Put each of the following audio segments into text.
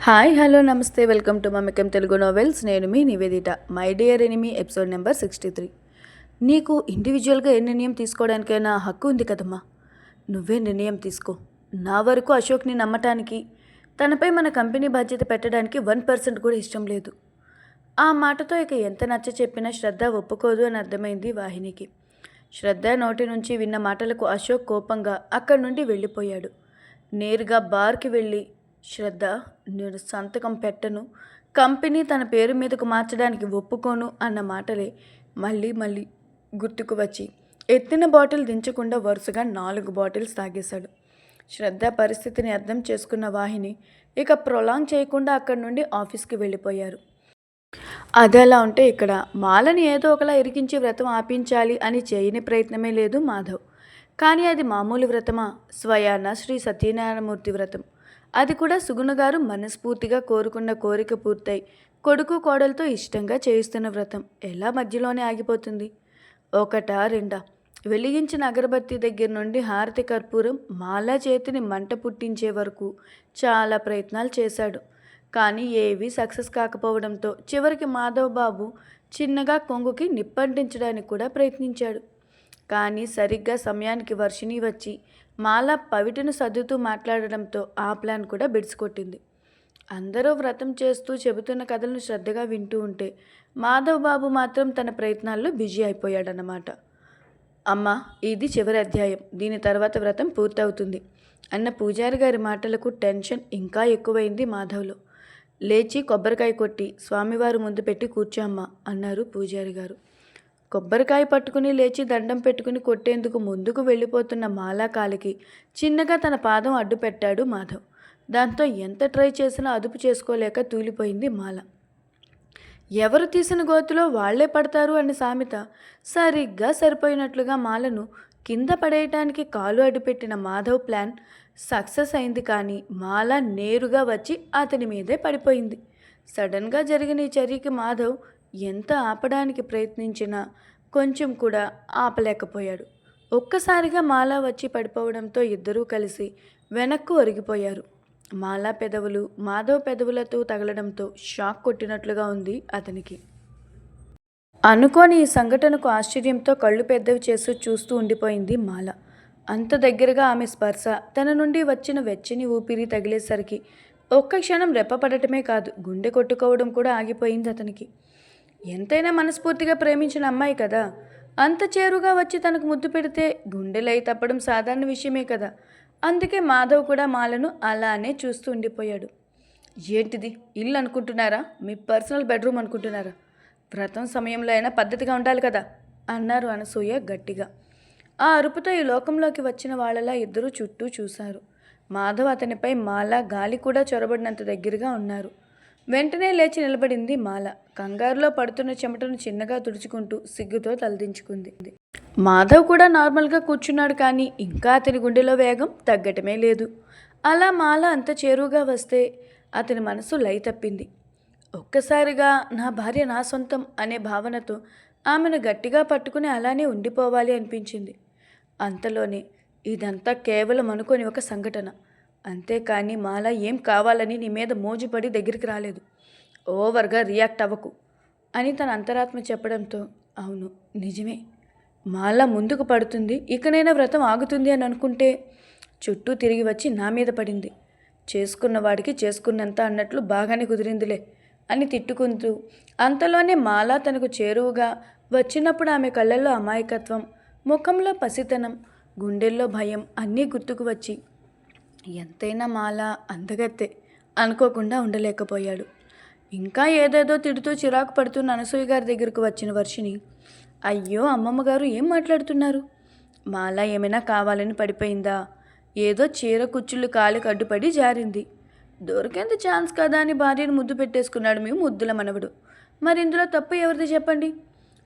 Hi hello నమస్తే welcome to మమ్మకం Telugu novels. నేను మీ Nivedita. My dear enemy episode number sixty three. నీకు ఇండివిజువల్గా ఏ నిర్ణయం తీసుకోవడానికైనా హక్కు ఉంది కదమ్మా? నువ్వే నిర్ణయం తీసుకో. నా వరకు అశోక్ని నమ్మటానికి తనపై మన కంపెనీ బాధ్యత పెట్టడానికి వన్ పర్సెంట్ కూడా ఇష్టం లేదు. ఆ మాటతో ఇక ఎంత నచ్చ చెప్పినా శ్రద్ధ ఒప్పుకోదు అని అర్థమైంది వాహినికి. శ్రద్ధ నోటి నుంచి విన్న మాటలకు అశోక్ కోపంగా అక్కడి నుండి వెళ్ళిపోయాడు. నేరుగా బార్కి వెళ్ళి శ్రద్ధ నేను సంతకం పెట్టను. కంపెనీ తన పేరు మీదకు మార్చడానికి ఒప్పుకోను అన్న మాటలే మళ్ళీ మళ్ళీ గుర్తుకు వచ్చి ఎత్తిన బాటిల్ దించకుండా వరుసగా నాలుగు బాటిల్స్ తాగేశాడు. శ్రద్ధ పరిస్థితిని అర్థం చేసుకున్న వాహిని ఇక ప్రొలాంగ్ చేయకుండా అక్కడి నుండి ఆఫీస్కి వెళ్ళిపోయారు. అది ఉంటే ఇక్కడ మాలని ఏదో ఒకలా ఇరికించి వ్రతం ఆపించాలి అని చేయని ప్రయత్నమే లేదు మాధవ్. కానీ అది మామూలు వ్రతమా? స్వయాన శ్రీ సత్యనారాయణమూర్తి వ్రతం. అది కూడా సుగుణ గారు మనస్ఫూర్తిగా కోరుకున్న కోరిక పూర్తయి. కొడుకు కోడలతో ఇష్టంగా చేయిస్తున్న వ్రతం ఎలా మధ్యలోనే ఆగిపోతుంది? ఒకటా రెండా? వెలిగించిన అగరబత్తి దగ్గర నుండి హారతి కర్పూరం మాలా చేతిని మంట పుట్టించే వరకు చాలా ప్రయత్నాలు చేశాడు. కానీ ఏవీ సక్సెస్ కాకపోవడంతో చివరికి మాధవ్ బాబు చిన్నగా కొంగుకి నిప్పంటించడానికి కూడా ప్రయత్నించాడు. కానీ సరిగ్గా సమయానికి వర్షిణి వచ్చి మాల పవిటను సర్దుతూ మాట్లాడడంతో ఆ ప్లాన్ కూడా బిడిసికొట్టింది. అందరూ వ్రతం చేస్తూ చెబుతున్న కథలను శ్రద్ధగా వింటూ ఉంటే మాధవ్ బాబు మాత్రం తన ప్రయత్నాల్లో బిజీ అయిపోయాడన్నమాట. అమ్మ ఇది చివరి అధ్యాయం. దీని తర్వాత వ్రతం పూర్తవుతుంది అన్న పూజారి గారి మాటలకు టెన్షన్ ఇంకా ఎక్కువైంది మాధవ్లో. లేచి కొబ్బరికాయ కొట్టి స్వామివారు ముందు పెట్టి కూర్చోమ్మ అన్నారు పూజారి గారు. కొబ్బరికాయ పట్టుకుని లేచి దండం పెట్టుకుని కొట్టేందుకు ముందుకు వెళ్ళిపోతున్న మాలాకాలికి చిన్నగా తన పాదం అడ్డు పెట్టాడు మాధవ్. దాంతో ఎంత ట్రై చేసినా అదుపు చేసుకోలేక తూలిపోయింది మాల. ఎవరు తీసిన గోతులో వాళ్ళే పడతారు అనే సామెత. సరిగ్గా సరిపోయినట్లుగా మాలను కింద పడేయటానికి కాలు అడ్డుపెట్టిన మాధవ్ ప్లాన్ సక్సెస్ అయింది కానీ మాల నేరుగా వచ్చి అతని మీదే పడిపోయింది. సడన్గా జరిగిన ఈ చర్యకి మాధవ్ ఎంత ఆపడానికి ప్రయత్నించినా కొంచెం కూడా ఆపలేకపోయాడు. ఒక్కసారిగా మాల వచ్చి పడిపోవడంతో ఇద్దరూ కలిసి వెనక్కు ఒరిగిపోయారు. మాలా పెదవులు మాధవ్ పెదవులతో తగలడంతో షాక్ కొట్టినట్లుగా ఉంది అతనికి. అనుకోని ఈ సంఘటనకు ఆశ్చర్యంతో కళ్ళు పెద్దవి చేస్తూ చూస్తూ ఉండిపోయింది మాల. అంత దగ్గరగా ఆమె స్పర్శ తన నుండి వచ్చిన వెచ్చని ఊపిరి తగిలేసరికి ఒక్క క్షణం రెప్పపడటమే కాదు గుండె కొట్టుకోవడం కూడా ఆగిపోయింది అతనికి. ఎంతైనా మనస్ఫూర్తిగా ప్రేమించిన అమ్మాయి కదా. అంత చేరుగా వచ్చి తనకు ముద్దు పెడితే గుండెలై తప్పడం సాధారణ విషయమే కదా. అందుకే మాధవ్ కూడా మాలను అలానే చూస్తూ ఉండిపోయాడు. ఏంటిది? ఇల్లు అనుకుంటున్నారా? మీ పర్సనల్ బెడ్రూమ్ అనుకుంటున్నారా? వ్రతం సమయంలో అయినా పద్ధతిగా ఉండాలి కదా? అన్నారు అనసూయ గట్టిగా. ఆ అరుపుతో ఈ లోకంలోకి వచ్చిన వాళ్ళలా ఇద్దరూ చుట్టూ చూశారు. మాధవ్ అతనిపై మాల గాలి కూడా చొరబడినంత దగ్గరగా ఉన్నారు. వెంటనే లేచి నిలబడింది మాల. కంగారులో పడుతున్న చెమటను చిన్నగా తుడుచుకుంటూ సిగ్గుతో తలదించుకుంది. మాధవ్ కూడా నార్మల్గా కూర్చున్నాడు కానీ ఇంకా అతని గుండెలో వేగం తగ్గటమే లేదు. అలా మాల అంత చేరువుగా వస్తే అతని మనసు లై తప్పింది. ఒక్కసారిగా నా భార్య నా సొంతం అనే భావనతో ఆమెను గట్టిగా పట్టుకుని అలానే ఉండిపోవాలి అనిపించింది. అంతలోనే ఇదంతా కేవలం అనుకోని ఒక సంఘటన. అంతేకాని మాల ఏం కావాలని నీ మీద మోజుపడి దగ్గరికి రాలేదు. ఓవర్గా రియాక్ట్ అవ్వకు అని తన అంతరాత్మ చెప్పడంతో అవును నిజమే. మాల ముందుకు పడుతుంది ఇకనైనా వ్రతం ఆగుతుంది అని అనుకుంటే చుట్టూ తిరిగి వచ్చి నా మీద పడింది. చేసుకున్న వాడికి చేసుకున్నంత అన్నట్లు బాగానే కుదిరిందిలే అని తిట్టుకుంటూ అంతలోనే మాల తనకు చేరువుగా వచ్చినప్పుడు ఆమె కళ్ళల్లో అమాయకత్వం ముఖంలో పసితనం గుండెల్లో భయం అన్నీ గుర్తుకు వచ్చి ఎంతైనా మాల అందగత్తే అనుకోకుండా ఉండలేకపోయాడు. ఇంకా ఏదేదో తిడుతూ చిరాకు పడుతున్న అనసూయ గారి దగ్గరకు వచ్చిన వర్షిని అయ్యో అమ్మమ్మ గారు ఏం మాట్లాడుతున్నారు? మాల ఏమైనా కావాలని పడిపోయిందా? ఏదో చీర కుచ్చుళ్ళు కాలికి అడ్డుపడి జారింది. దొరికేంత ఛాన్స్ కదా అని భార్యను ముద్దు పెట్టేసుకున్నాడు మీ ముద్దుల మనవడు. మరి ఇందులో తప్పు ఎవరిది చెప్పండి?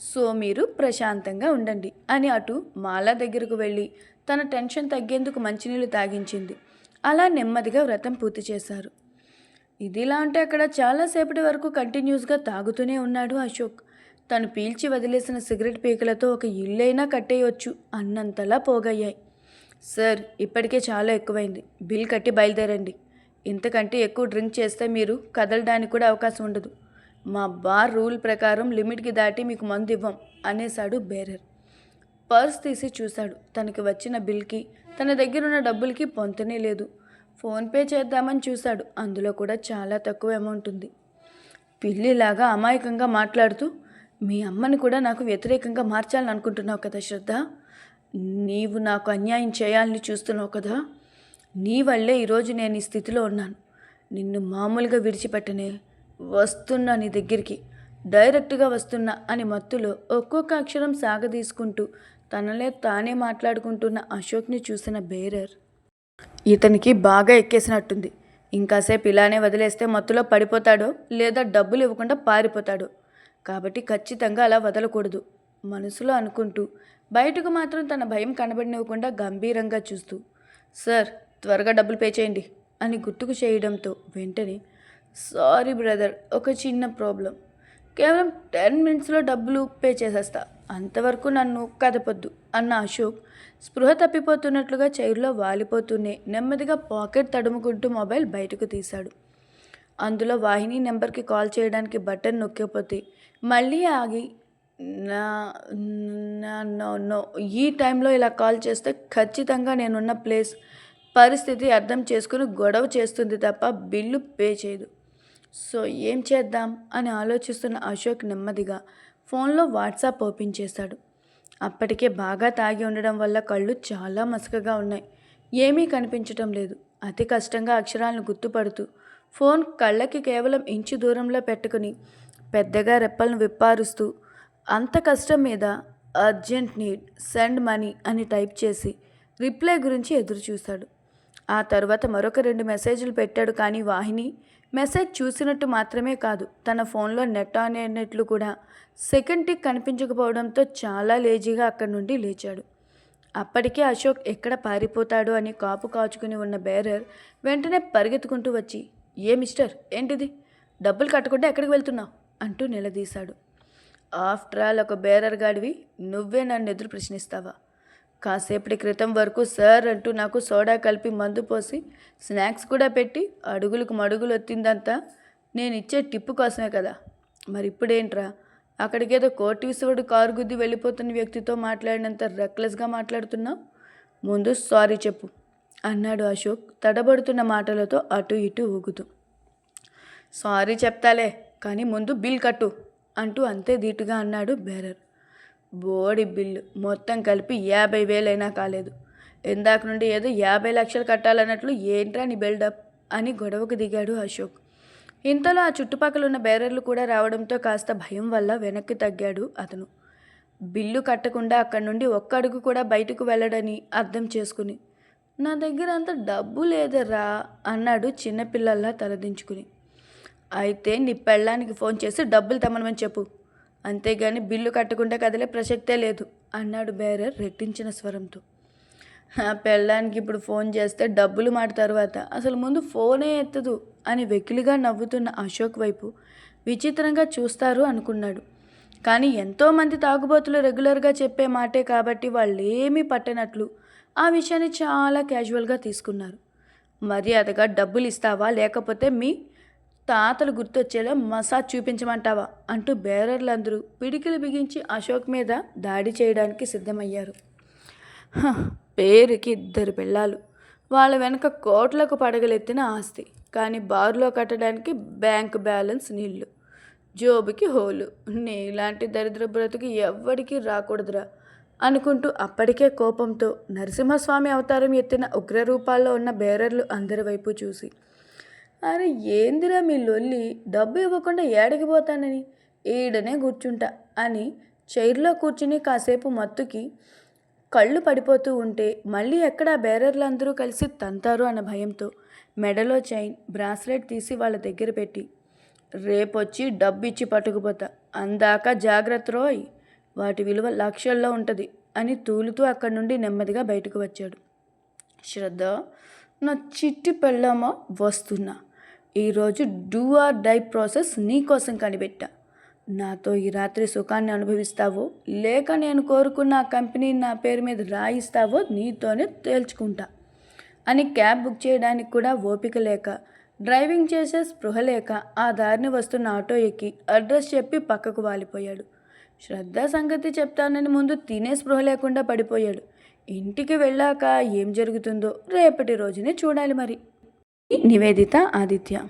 సో మీరు ప్రశాంతంగా ఉండండి అని అటు మాల దగ్గరకు వెళ్ళి తన టెన్షన్ తగ్గేందుకు మంచినీళ్ళు తాగించింది. అలా నెమ్మదిగా వ్రతం పూర్తి చేశారు. ఇదిలా అంటే అక్కడ చాలాసేపటి వరకు కంటిన్యూస్గా తాగుతూనే ఉన్నాడు అశోక్. తను పీల్చి వదిలేసిన సిగరెట్ పీకలతో ఒక ఇల్లైనా కట్టేయొచ్చు అన్నంతలా పోగయ్యాయి. సార్ ఇప్పటికే చాలా ఎక్కువైంది. బిల్ కట్టి బయలుదేరండి. ఇంతకంటే ఎక్కువ డ్రింక్ చేస్తే మీరు కదలడానికి కూడా అవకాశం ఉండదు. మా బార్ రూల్ ప్రకారం లిమిట్కి దాటి మీకు మందు ఇవ్వం అనేశాడు బేరర్. పర్స్ తీసి చూశాడు. తనకి వచ్చిన బిల్కి తన దగ్గర ఉన్న డబ్బులకి పొంతనే లేదు. ఫోన్పే చేద్దామని చూశాడు. అందులో కూడా చాలా తక్కువ అమౌంట్ ఉంది. పిల్లిలాగా అమాయకంగా మాట్లాడుతూ మీ అమ్మని కూడా నాకు వ్యతిరేకంగా మార్చాలని అనుకుంటున్నావు కదా శ్రద్ధ? నీవు నాకు అన్యాయం చేయాలని చూస్తున్నావు కదా? నీ వల్లే ఈరోజు నేను ఈ స్థితిలో ఉన్నాను. నిన్ను మామూలుగా విడిచిపెట్టనే వస్తున్నా నీ దగ్గరికి డైరెక్ట్గా వస్తున్నా అని మత్తులో ఒక్కొక్క అక్షరం సాగదీసుకుంటూ తనలే తానే మాట్లాడుకుంటున్న అశోక్ని చూసిన బేరర్ ఇతనికి బాగా ఎక్కేసినట్టుంది. ఇంకాసేపు ఇలానే వదిలేస్తే మత్తులో పడిపోతాడో లేదా డబ్బులు ఇవ్వకుండా పారిపోతాడో? కాబట్టి ఖచ్చితంగా అలా వదలకూడదు మనసులో అనుకుంటూ. బయటకు మాత్రం తన భయం కనబడినివ్వకుండా గంభీరంగా చూస్తూ సార్ త్వరగా డబ్బులు పే చేయండి అని గుర్తుకు చేయడంతో వెంటనే సారీ బ్రదర్ ఒక చిన్న ప్రాబ్లం. కేవలం టెన్ మినిట్స్లో డబ్బులు పే చేసేస్తా. అంతవరకు నన్ను కదపొద్దు అన్న అశోక్ స్పృహ తప్పిపోతున్నట్లుగా చైర్లో వాలిపోతూనే నెమ్మదిగా పాకెట్ తడుముకుంటూ మొబైల్ బయటకు తీశాడు. అందులో వాహిని నెంబర్కి కాల్ చేయడానికి బటన్ నొక్కపోతే మళ్ళీ ఆగి నా నో నో ఈ టైంలో ఇలా కాల్ చేస్తే ఖచ్చితంగా నేనున్న ప్లేస్ పరిస్థితి అర్థం చేసుకుని గొడవ చేస్తుంది తప్ప బిల్లు పే చేయదు. సో ఏం చేద్దాం? అని ఆలోచిస్తున్న అశోక్ నెమ్మదిగా ఫోన్లో వాట్సాప్ ఓపెన్ చేశాడు. అప్పటికే బాగా తాగి ఉండడం వల్ల కళ్ళు చాలా మసకగా ఉన్నాయి. ఏమీ కనిపించటం లేదు. అతి కష్టంగా అక్షరాలను గుర్తుపడుతూ ఫోన్ కళ్ళకి కేవలం ఇంచు దూరంలో పెట్టుకుని పెద్దగా రెప్పలను విప్పారుస్తూ అంత కష్టం మీద అర్జెంట్ నీడ్ సెండ్ మనీ అని టైప్ చేసి రిప్లై గురించి ఎదురు చూశాడు ఆ తర్వాత మరొక రెండు మెసేజ్లు పెట్టాడు కానీ వాహిని మెసేజ్ చూసినట్టు మాత్రమే కాదు తన ఫోన్లో నెట్ ఆన్ అయినట్లు కూడా. సెకండ్ టిక్ కనిపించకపోవడంతో చాలా లేజీగా అక్కడి నుండి లేచాడు. అప్పటికే అశోక్ ఎక్కడ పారిపోతాడు అని కాపు కాచుకుని ఉన్న బేరర్ వెంటనే పరిగెత్తుకుంటూ వచ్చి ఏ మిస్టర్ ఏంటిది? డబ్బులు కట్టకుండా ఎక్కడికి వెళ్తున్నావు? అంటూ నిలదీశాడు. ఆఫ్టర్ ఆల్ ఒక బేరర్ గాడివి నువ్వే నన్ను ఎదురు ప్రశ్నిస్తావా? కాసేపటి క్రితం వరకు సార్ అంటూ నాకు సోడా కలిపి మందు పోసి స్నాక్స్ కూడా పెట్టి అడుగులకు మడుగులు వచ్చిందంతా నేను ఇచ్చే టిప్పు కోసమే కదా. మరి ఇప్పుడేంట్రా అక్కడికేదో కోటీశ్వరుడు కారు గుద్ది వెళ్ళిపోతున్న వ్యక్తితో మాట్లాడినంత రెక్లెస్గా మాట్లాడుతున్నావు? ముందు సారీ చెప్పు అన్నాడు అశోక్ తడబడుతున్న మాటలతో అటు ఇటు ఊగుతూ. సారీ చెప్తాలే కానీ ముందు బిల్ కట్టు అంటూ అంతే ధీటుగా అన్నాడు బేరర్ బోడి బిల్లు. మొత్తం కలిపి యాభై వేలైనా కాలేదు. ఇందాక నుండి ఏదో యాభై లక్షలు కట్టాలన్నట్లు ఏంట్రా నీ బిల్డప్ అని గొడవకు దిగాడు అశోక్. ఇంతలో ఆ చుట్టుపక్కల ఉన్న బేరర్లు కూడా రావడంతో కాస్త భయం వల్ల వెనక్కి తగ్గాడు అతను. బిల్లు కట్టకుండా అక్కడి నుండి ఒక్క అడుగు కూడా బయటకు వెళ్ళడని అర్థం చేసుకుని నా దగ్గర అంత డబ్బు లేదరా అన్నాడు చిన్నపిల్లల్లా తలదించుకుని. అయితే నీ పెళ్ళానికి ఫోన్ చేసి డబ్బులు తమ్మనమని చెప్పు. అంతేగాని బిల్లు కట్టకుండా కదలే ప్రసక్తే లేదు అన్నాడు బేరర్ రెట్టించిన స్వరంతో. ఆ పెళ్ళానికి ఇప్పుడు ఫోన్ చేస్తే డబ్బులు మాట తర్వాత అసలు ముందు ఫోనే ఎత్తదు అని వెకిలిగా నవ్వుతున్న అశోక్ వైపు విచిత్రంగా చూస్తారు అనుకున్నాడు. కానీ ఎంతోమంది తాగుబోతులు రెగ్యులర్గా చెప్పే మాటే కాబట్టి వాళ్ళు ఏమీ పట్టనట్లు ఆ విషయాన్ని చాలా క్యాజువల్గా తీసుకున్నారు. మర్యాదగా డబ్బులు ఇస్తావా లేకపోతే మీ తాతలు గుర్తొచ్చేలా మసాజ్ చూపించమంటావా అంటూ బేరర్లందరూ పిడికిలు బిగించి అశోక్ మీద దాడి చేయడానికి సిద్ధమయ్యారు. హ, పేరుకి ఇద్దరు పిల్లలు. వాళ్ళ వెనక కోట్లకు పడగలెత్తిన ఆస్తి. కానీ బారులో కట్టడానికి బ్యాంక్ బ్యాలెన్స్ నీళ్ళు జోబుకి హోలు. నీలాంటి దరిద్ర బ్రతుకు ఎవ్వడికి రాకూడదురా అనుకుంటూ అప్పటికే కోపంతో నరసింహస్వామి అవతారం ఎత్తిన ఉగ్రరూపాల్లో ఉన్న బేరర్లు అందరి వైపు చూసి అరే ఏందిరా మీ లొల్లి? డబ్బు ఇవ్వకుండా ఏడకి పోతానని? ఈడనే కూర్చుంటా అని చైర్లో కూర్చుని కాసేపు మత్తుకి కళ్ళు పడిపోతూ ఉంటే మళ్ళీ ఎక్కడ బేరర్లు అందరూ కలిసి తంతారు అన్న భయంతో మెడలో చైన్ బ్రాస్లెట్ తీసి వాళ్ళ దగ్గర పెట్టి రేపొచ్చి డబ్బు ఇచ్చి పట్టుకుపోతా. అందాక జాగ్రత్త రోయ్. వాటి విలువ లక్షల్లో ఉంటుంది అని తూలుతూ అక్కడి నుండి నెమ్మదిగా బయటకు వచ్చాడు. శ్రద్ధ నా చిట్టి పెళ్ళామా? వస్తున్నా. ఈరోజు డూ ఆర్ డై ప్రాసెస్ నీకోసం కనిపెట్టా. నాతో ఈ రాత్రి సుఖాన్ని అనుభవిస్తావో లేక నేను కోరుకున్న కంపెనీ నా పేరు మీద రాయిస్తావో నీతోనే తేల్చుకుంటా. అని క్యాబ్ బుక్ చేయడానికి కూడా ఓపిక లేక డ్రైవింగ్ చేసే స్పృహ లేక ఆ దారిని వస్తున్న ఆటో ఎక్కి అడ్రస్ చెప్పి పక్కకు వాలిపోయాడు. శ్రద్ధ సంగతి చెప్తానని ముందు తినే స్పృహ లేకుండా పడిపోయాడు. ఇంటికి వెళ్ళాక ఏం జరుగుతుందో రేపటి రోజునే చూడాలి మరి. నివేదిత ఆదిత్య